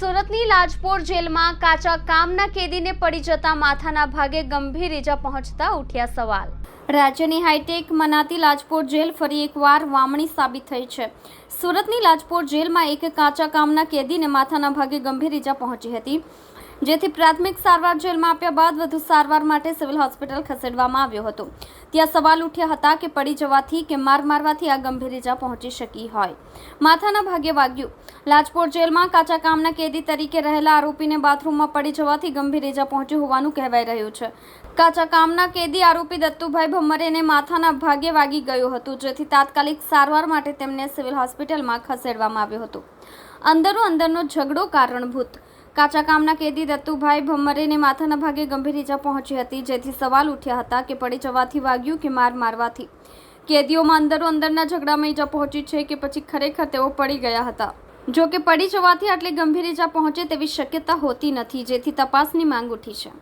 સુરતની લાજપોર જેલમાં કાચા કામના કેદીને પડી જતા માથાના ભાગે ગંભીર ઈજા પહોંચતા ઉઠ્યા સવાલ. રાજ્યની હાઈટેક મનાતી લાજપોર જેલ ફરી એકવાર વામણી સાબિત થઈ છે. સુરતની લાજપોર જેલમાં એક કાચા કામના કેદીને માથાના ભાગે ગંભીર ઈજા પહોંચી હતી. જેથી પ્રાથમિક સારવાર જેલમાં આપ્યા બાદ વધુ સારવાર માટે સિવિલ હોસ્પિટલ ખસેડવામાં આવ્યો હતો. ત્યાં સવાલ ઉઠ્યા હતા કે પડી જવાથી કે માર મારવાથી આ ગંભીર ઈજા પહોંચી શકી હોય. માથાના ભાગે વાગ્યું. લાજપોર જેલમાં કાચા કામના કેદી તરીકે રહેલા આરોપીને બાથરૂમમાં પડી જવાથી ગંભીર ઈજા પહોંચી હોવાનું કહેવાઈ રહ્યું છે. કાચા કામના કેદી આરોપી દત્તુભાઈ ભમ્મરેને માથાના ભાગે વાગી ગયું હતું, જેથી તાત્કાલિક સારવાર માટે તેમને સિવિલ હોસ્પિટલમાં ખસેડવામાં આવ્યું હતું. અંદરો અંદરનો ઝઘડો કારણભૂત. કાચા કામના કેદી દત્તુભાઈ ભમ્મરેને માથાના ભાગે ગંભીર ઈજા પહોંચી હતી, જેથી સવાલ ઉઠ્યા હતા કે પડી જવાથી વાગ્યું કે માર મારવાથી. કેદીઓમાં અંદરો અંદરના ઝઘડામાં ઈજા પહોંચી છે કે પછી ખરેખર તેઓ પડી ગયા હતા? જો કે પડી જવાથી આટલી ગંભીર ઈજા પહોંચે તેવી શક્યતા હોતી નથી, જેથી તપાસની માંગ ઉઠી છે.